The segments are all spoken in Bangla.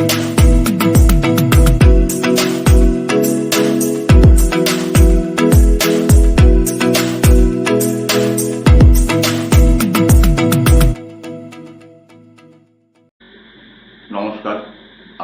নমস্কার,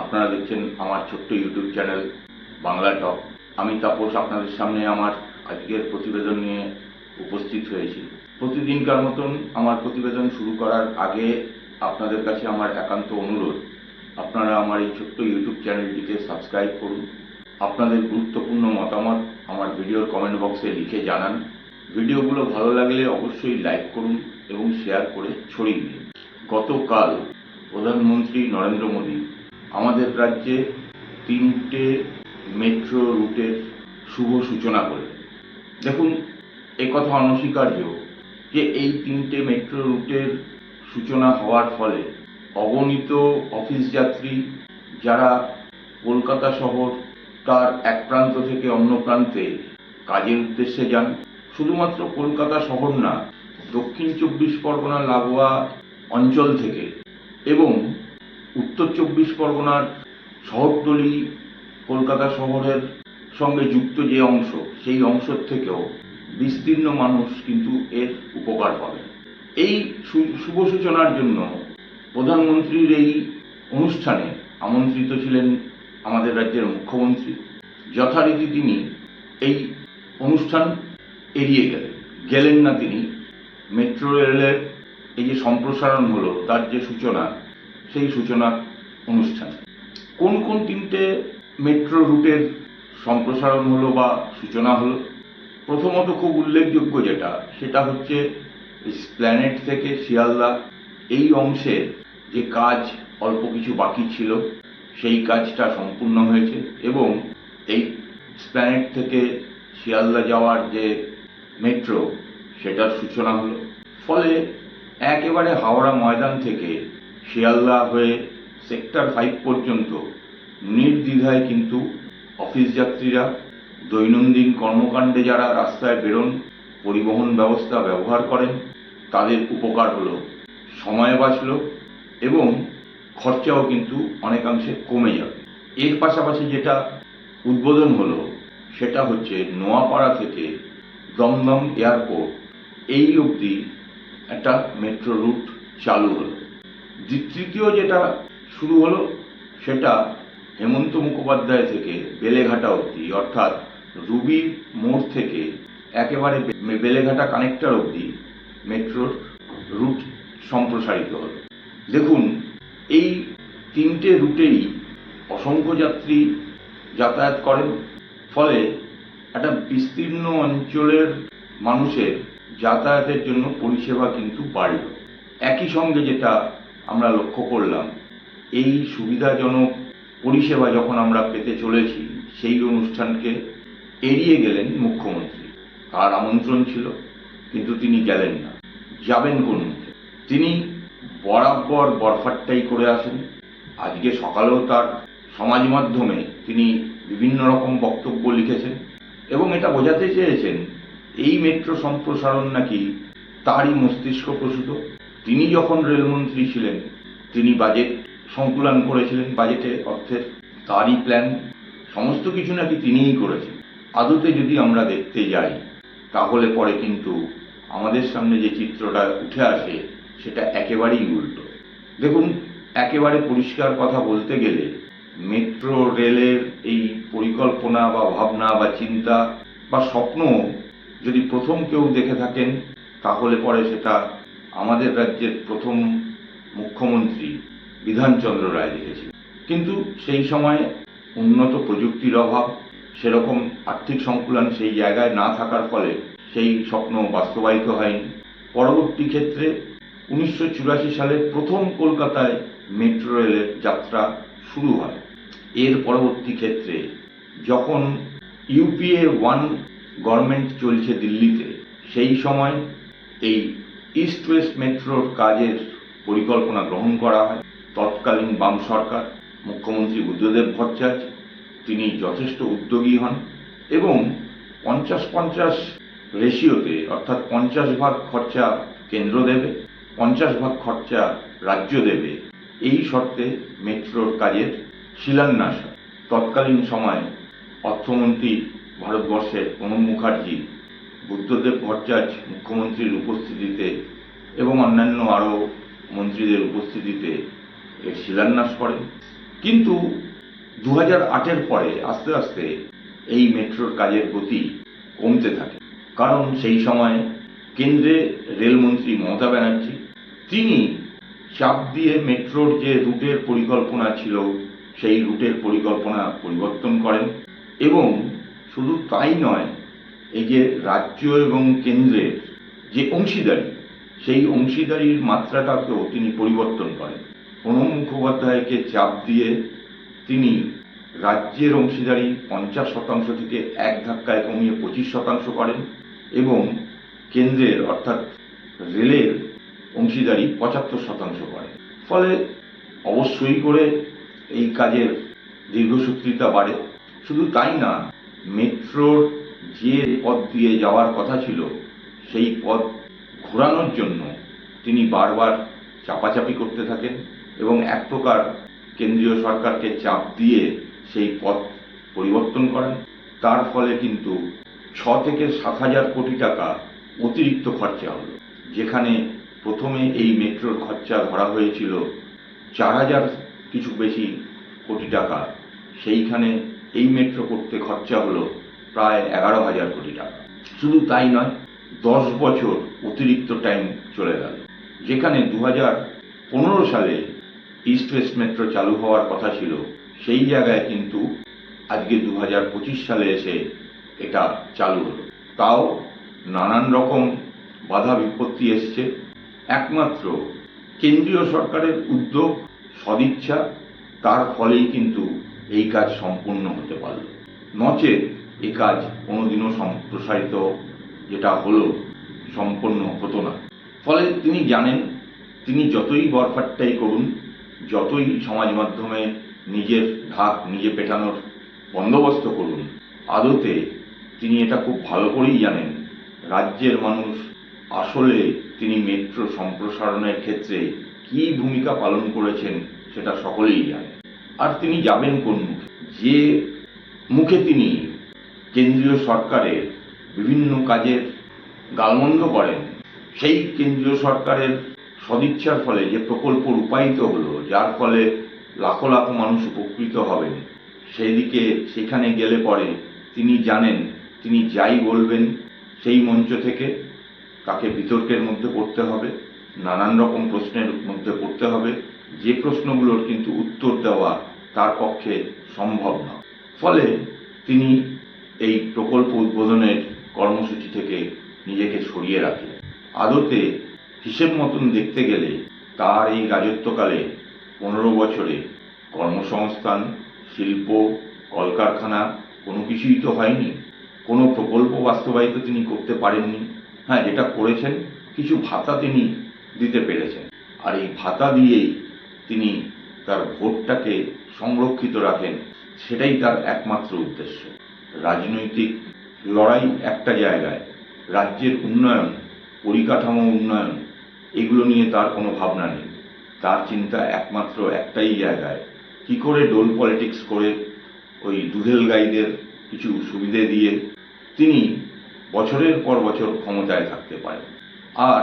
আপনারা দেখছেন আমার ছোট্ট ইউটিউব চ্যানেল বাংলা টক। আমি তাপস আপনাদের সামনে আমার আজকের প্রতিবেদন নিয়ে উপস্থিত হয়েছি। প্রতিদিনকার মতন আমার প্রতিবেদন শুরু করার আগে আপনাদের কাছে আমার একান্ত অনুরোধ। আপনারা আমার এই ছোট্ট ইউটিউব চ্যানেলটিকে সাবস্ক্রাইব করুন। আপনাদের গুরুত্বপূর্ণ মতামত আমার ভিডিওর কমেন্ট বক্সে লিখে জানান। ভিডিওগুলো ভালো লাগলে অবশ্যই লাইক করুন এবং শেয়ার করে ছড়িয়ে দিন। গতকাল প্রধানমন্ত্রী নরেন্দ্র মোদী আমাদের রাজ্যে তিনটে মেট্রো রুটের শুভ সূচনা করলেন দেখুন কথা অনস্বীকার্য যে এই তিনটে মেট্রো রুটের সূচনা হওয়ার ফলে অগণিত অফিস যাত্রী যারা কলকাতা শহর তার এক প্রান্ত থেকে অন্য প্রান্তে কাজের উদ্দেশ্যে যান। শুধুমাত্র কলকাতা শহর না, দক্ষিণ চব্বিশ পরগনার লাগোয়া অঞ্চল থেকে এবং উত্তর চব্বিশ পরগনার শহরতলি কলকাতা শহরের সঙ্গে যুক্ত যে অংশ, সেই অংশ থেকেও বিস্তীর্ণ মানুষ কিন্তু এর উপকার পাবে এই শুভ সূচনার জন্য প্রধানমন্ত্রীর এই অনুষ্ঠানে আমন্ত্রিত ছিলেন আমাদের রাজ্যের মুখ্যমন্ত্রী। যথারীতি তিনি এই অনুষ্ঠান এড়িয়ে গেলেন। গেলেন না তিনি। মেট্রো রেলের এই যে সম্প্রসারণ হলো, তার যে সূচনা, সেই সূচনা অনুষ্ঠান। কোন কোন তিনটে মেট্রো রুটের সম্প্রসারণ হলো বা সূচনা হলো? প্রথমত খুব উল্লেখযোগ্য যেটা, সেটা হচ্ছে প্ল্যানেট থেকে শিয়ালদা। এই অংশের যে কাজ অল্প কিছু বাকি ছিল, সেই কাজটা সম্পূর্ণ হয়েছে এবং এই প্ল্যানেট থেকে শিয়ালদা যাওয়ার যে মেট্রো সেটার সূচনা হলো। ফলে একেবারে হাওড়া ময়দান থেকে শিয়ালদা হয়ে সেক্টর ফাইভ পর্যন্ত নির্দ্বিধায় কিন্তু অফিস যাত্রীরা, দৈনন্দিন কর্মকাণ্ডে যারা রাস্তায় বেরোন, পরিবহন ব্যবস্থা ব্যবহার করেন, তাদের উপকার হলো। সময় বাঁচল এবং খরচাও কিন্তু অনেকাংশে কমে যাবে। এর পাশাপাশি যেটা উদ্বোধন হলো, সেটা হচ্ছে নোয়াপাড়া থেকে দমদম এয়ারপোর্ট। এই অবধি একটা মেট্রো রুট চালু হলো। তৃতীয় যেটা শুরু হলো, সেটা হেমন্ত মুখোপাধ্যায় থেকে বেলেঘাটা অবধি, অর্থাৎ রুবি মোড় থেকে একেবারে বেলেঘাটা কানেক্টর অবধি মেট্রোর রুট সম্প্রসারিত হলো। দেখুন, এই তিনটে রুটেই অসংখ্য যাত্রী যাতায়াত করেন। ফলে একটা বিস্তীর্ণ অঞ্চলের মানুষের যাতায়াতের জন্য পরিষেবা কিন্তু বাড়ল। একই সঙ্গে যেটা আমরা লক্ষ্য করলাম, এই সুবিধাজনক পরিষেবা যখন আমরা পেতে চলেছি, সেই অনুষ্ঠানকে এড়িয়ে গেলেন মুখ্যমন্ত্রী। তার আমন্ত্রণ ছিল, কিন্তু তিনি গেলেন না। যাবেন কোন তিনি বরাবর বরফাট্টাই করে আসেন। আজকে সকালেও তার সমাজ মাধ্যমে তিনি বিভিন্ন রকম বক্তব্য লিখেছেন এবং এটা বোঝাতে চেয়েছেন, এই মেট্রো সম্প্রসারণ নাকি তারই মস্তিষ্ক প্রসূত। তিনি যখন রেলমন্ত্রী ছিলেন, তিনি বাজেট সংকুলন করেছিলেন, বাজেটে অর্থের তারই প্ল্যান সমস্ত কিছু নাকি তিনিই করেছেন। আদতে যদি আমরা দেখতে যাই, তাহলে পরে কিন্তু আমাদের সামনে যে চিত্রটা উঠে আসে সেটা একেবারেই উল্টো। দেখুন, একেবারে পরিষ্কার কথা বলতে গেলে, মেট্রো, রেলের এই পরিকল্পনা বা ভাবনা বা চিন্তা বা স্বপ্ন যদি প্রথম কেউ দেখে থাকেন, তাহলে পরে সেটা আমাদের রাজ্যের প্রথম মুখ্যমন্ত্রী বিধানচন্দ্র রায় দেখেছিল কিন্তু সেই সময় উন্নত প্রযুক্তির অভাব, সেরকম আর্থিক সংকুলন সেই জায়গায় না থাকার ফলে সেই স্বপ্ন বাস্তবায়িত হয়নি। পরবর্তী ক্ষেত্রে উনিশশো চুরাশি সালে প্রথম কলকাতায় মেট্রো রেলের যাত্রা শুরু হয়। এর পরবর্তী ক্ষেত্রে যখন ইউপিএ ওয়ান গভর্নমেন্ট চলছে দিল্লিতে, সেই সময় এই ইস্ট ওয়েস্ট মেট্রোর কাজের পরিকল্পনা গ্রহণ করা হয়। তৎকালীন বাম সরকার, মুখ্যমন্ত্রী বুদ্ধদেব ভট্টাচার্য, তিনি যথেষ্ট উদ্যোগী হন এবং পঞ্চাশ পঞ্চাশ রেশিওতে, অর্থাৎ পঞ্চাশ ভাগ খরচা কেন্দ্র দেবে। পঞ্চাশ ভাগ খরচা রাজ্য দেবে। এই শর্তে মেট্রোর কাজের শিলান্যাস। তৎকালীন সময়ে অর্থমন্ত্রী ভারতবর্ষের প্রণব মুখার্জি, বুদ্ধদেব ভট্টাচার্য মুখ্যমন্ত্রীর উপস্থিতিতে এবং অন্যান্য আরও মন্ত্রীদের উপস্থিতিতে এর শিলান্যাস করেন। কিন্তু দু হাজার আটের পরে আস্তে আস্তে এই মেট্রোর কাজের গতি কমতে থাকে। কারণ সেই সময় কেন্দ্রে রেলমন্ত্রী মমতা ব্যানার্জি তিনি চাপ দিয়ে মেট্রোর যে রুটের পরিকল্পনা ছিল, সেই রুটের পরিকল্পনা পরিবর্তন করেন এবং শুধু তাই নয়, এই যে রাজ্য এবং কেন্দ্রের যে অংশীদারি, সেই অংশীদারির মাত্রাটাকেও তিনি পরিবর্তন করেন। প্রণব মুখোপাধ্যায়কে চাপ দিয়ে তিনি রাজ্যের অংশীদারি পঞ্চাশ শতাংশ থেকে এক ধাক্কায় কমিয়ে পঁচিশ শতাংশ করেন এবং কেন্দ্রের, অর্থাৎ রেলের অংশীদারি পঁচাত্তর শতাংশ করেন ফলে অবশ্যই করে এই কাজের দীর্ঘসূত্রিতা বাড়ে। শুধু তাই না, মেট্রোর যে পথ দিয়ে যাওয়ার কথা ছিল, সেই পথ ঘোরানোর জন্য তিনি বারবার চাপাচাপি করতে থাকেন এবং এক প্রকার কেন্দ্রীয় সরকারকে চাপ দিয়ে সেই পথ পরিবর্তন করেন। তার ফলে কিন্তু ছ থেকে সাত হাজার কোটি টাকা অতিরিক্ত খরচা হলো, যেখানে প্রথমে এই মেট্রোর খরচা ধরা হয়েছিল চার হাজার কিছু বেশি কোটি টাকা। সেইখানে এই মেট্রো করতে খরচা হলো প্রায় এগারো হাজার কোটি টাকা। শুধু তাই নয়, দশ বছর অতিরিক্ত টাইম চলে গেল। যেখানে দু পনেরো সালে ইস্ট ওয়েস্ট মেট্রো চালু হওয়ার কথা ছিল, সেই জায়গায় কিন্তু আজকে দু পঁচিশ সালে এসে এটা চালু হলো। তাও নানান রকম বাধা বিপত্তি এসছে। একমাত্র কেন্দ্রীয় সরকারের উদ্যোগ, সদিচ্ছা, তার ফলেই কিন্তু এই কাজ সম্পূর্ণ হতে পারল। নচেত এ কাজ কোনোদিনও সম্প্রসারিত যেটা হলো সম্পন্ন হতো না। ফলে তিনি জানেন, তিনি যতই বরফাট্টাই করুন, যতই সমাজ মাধ্যমে নিজের ঢাক নিজে পেটানোর বন্দোবস্ত করুন, আদতে তিনি এটা খুব ভালো করেই জানেন, রাজ্যের মানুষ আসলে তিনি মেট্রো সম্প্রসারণের ক্ষেত্রে কী ভূমিকা পালন করেছেন সেটা সকলেই জানে। আর তিনি যাবেন কোন মুখে? যে মুখে তিনি কেন্দ্রীয় সরকারের বিভিন্ন কাজের গালমন্দ করেন, সেই কেন্দ্রীয় সরকারের সদিচ্ছার ফলে যে প্রকল্প রূপায়িত হলো, যার ফলে লাখো লাখো মানুষ উপকৃত হবেন, সেদিকে সেখানে গেলে পরে তিনি জানেন তিনি যাই বলবেন সেই মঞ্চ থেকে। তাকে বিতর্কের মধ্যে পড়তে হবে, নানান রকম প্রশ্নের মধ্যে পড়তে হবে, যে প্রশ্নগুলোর কিন্তু উত্তর দেওয়া তার পক্ষে সম্ভব না। ফলে তিনি এই প্রকল্প উদ্বোধনের কর্মসূচি থেকে নিজেকে সরিয়ে রাখেন আদতে হিসেব মতন দেখতে গেলে তার এই রাজত্বকালে পনেরো বছরে কর্মসংস্থান, শিল্প, কলকারখানা কোনো কিছুই তো হয়নি। কোনো প্রকল্প বাস্তবায়িত তিনি করতে পারেননি। হ্যাঁ যেটা করেছেন, কিছু ভাতা তিনি দিতে পেরেছেন। আর এই ভাতা দিয়েই তিনি তার ভোটটাকে সংরক্ষিত রাখেন, সেটাই তার একমাত্র উদ্দেশ্য। রাজনৈতিক লড়াই একটা জায়গায়, রাজ্যের উন্নয়ন, পরিকাঠামো উন্নয়ন, এগুলো নিয়ে তার কোনো ভাবনা নেই। তার চিন্তা একমাত্র একটাই জায়গায়, কি করে ডোল পলিটিক্স করে ওই দুধেল গাইদের কিছু সুবিধে দিয়ে তিনি বছরের পর বছর ক্ষমতায় থাকতে পারে। আর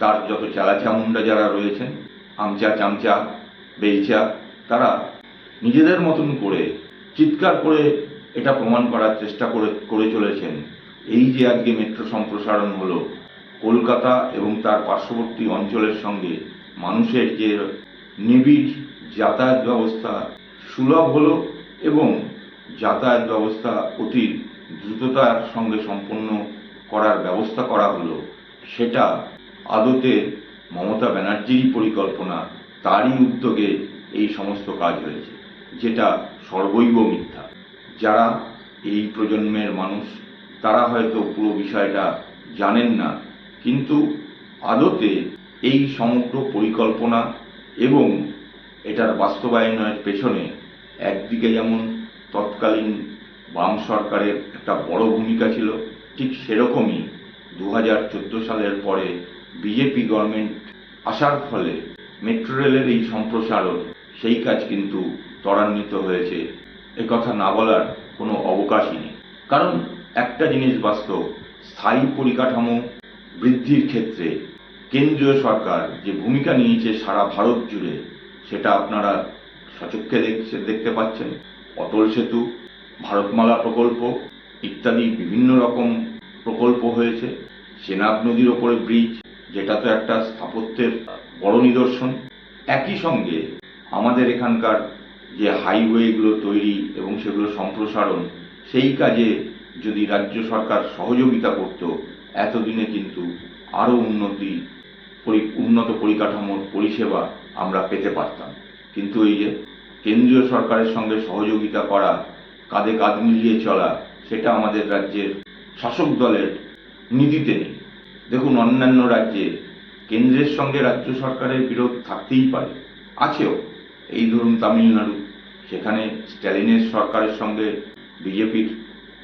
তার যত চালাচামুন্ডা যারা রয়েছেন, আমচা চামচা, বেলচা, তারা নিজেদের মতন করে চিৎকার করে এটা প্রমাণ করার চেষ্টা করে করে চলেছেন। এই যে আজকে মেট্রো সম্প্রসারণ হলো, কলকাতা এবং তার পার্শ্ববর্তী অঞ্চলের সঙ্গে মানুষের যে নিবিড় যাতায়াত ব্যবস্থা সুলভ হলো এবং যাতায়াত ব্যবস্থা অতি দ্রুততার সঙ্গে সম্পন্ন করার ব্যবস্থা করা হলো, সেটা আদতে মমতা ব্যানার্জিরই পরিকল্পনা, তারই উদ্যোগে এই সমস্ত কাজ হয়েছে, যেটা সর্বৈব মিথ্যা। যারা এই প্রজন্মের মানুষ, তারা হয়তো পুরো বিষয়টা জানেন না, কিন্তু আদতে এই সমগ্র পরিকল্পনা এবং এটার বাস্তবায়নের পেছনে একদিকে যেমন তৎকালীন বাম সরকারের একটা বড় ভূমিকা ছিল। ঠিক সেরকমই দু হাজার চোদ্দ সালের পরে বিজেপি গভর্নমেন্ট আসার ফলে মেট্রো রেলের এই সম্প্রসারণ, সেই কাজ কিন্তু ত্বরান্বিত হয়েছে। কথা না বলার কোনো অবকাশই নেই। কারণ একটা জিনিস বাস্তব, স্থায়ী পরিকাঠামো বৃদ্ধির ক্ষেত্রে কেন্দ্রীয় সরকার যে ভূমিকা নিয়েছে সারা ভারত জুড়ে, সেটা আপনারা সচক্ষে দেখতে পাচ্ছেন। অটল সেতু, ভারতমালা প্রকল্প ইত্যাদি বিভিন্ন রকম প্রকল্প হয়েছে। সেনাব নদীর ওপরে ব্রিজ, যেটা তো একটা স্থাপত্যের বড় নিদর্শন। একই সঙ্গে আমাদের এখানকার যে হাইওয়েগুলো তৈরি এবং সেগুলো সম্প্রসারণ, সেই কাজে যদি রাজ্য সরকার সহযোগিতা করত, এতদিনে কিন্তু আরও উন্নতি উন্নত পরিকাঠামোর পরিষেবা আমরা পেতে পারতাম। কিন্তু এই যে কেন্দ্রীয় সরকারের সঙ্গে সহযোগিতা করা, কাঁধে কাঁধ মিলিয়ে চলা সেটা আমাদের রাজ্যের শাসক দলের নীতিতে নেই। দেখুন, অন্যান্য রাজ্যে কেন্দ্রের সঙ্গে রাজ্য সরকারের বিরোধ থাকতেই পারে। আছেও। এই ধরুন তামিলনাড়ু। সেখানে স্ট্যালিনের সরকারের সঙ্গে বিজেপির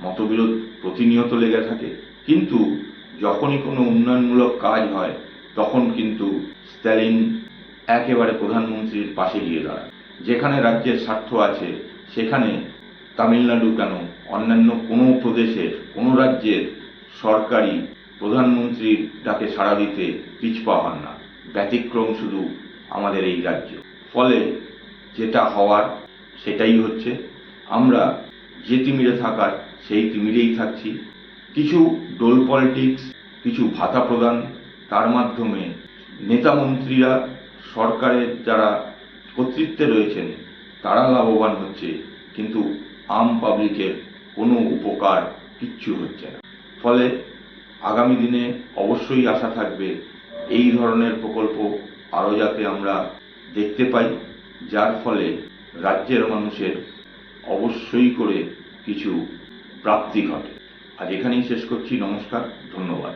মতবিরোধ প্রতিনিয়ত লেগে থাকে। কিন্তু যখনই কোনো উন্নয়নমূলক কাজ হয়, তখন কিন্তু স্ট্যালিন একেবারে প্রধানমন্ত্রীর পাশে গিয়ে দাঁড়ায়। যেখানে রাজ্যের স্বার্থ আছে, সেখানে তামিলনাড়ু কেন? অন্যান্য কোনো প্রদেশের, কোনো রাজ্যের সরকারি প্রধানমন্ত্রীর ডাকে সাড়া দিতে পিছপা হন না। ব্যতিক্রম শুধু আমাদের এই রাজ্য। ফলে যেটা হওয়ার, সেটাই হচ্ছে, আমরা যে তিমিরে থাকার, সেই তিমিরেই থাকছি। কিছু ডোল পলিটিক্স, কিছু ভাতা প্রদান, তার মাধ্যমে নেতা মন্ত্রীরা, সরকারের যারা কর্তৃত্বে রয়েছেন, তারা লাভবান হচ্ছে। কিন্তু আম পাবলিকের কোনো উপকার কিচ্ছু হচ্ছে না। ফলে আগামী দিনে অবশ্যই আশা থাকবে এই ধরনের প্রকল্প আরও যাতে আমরা দেখতে পাই, যার ফলে রাজ্যের মানুষের অবশ্যই করে কিছু প্রাপ্তি ঘটে। আজ এখানেই শেষ করছি, নমস্কার, ধন্যবাদ।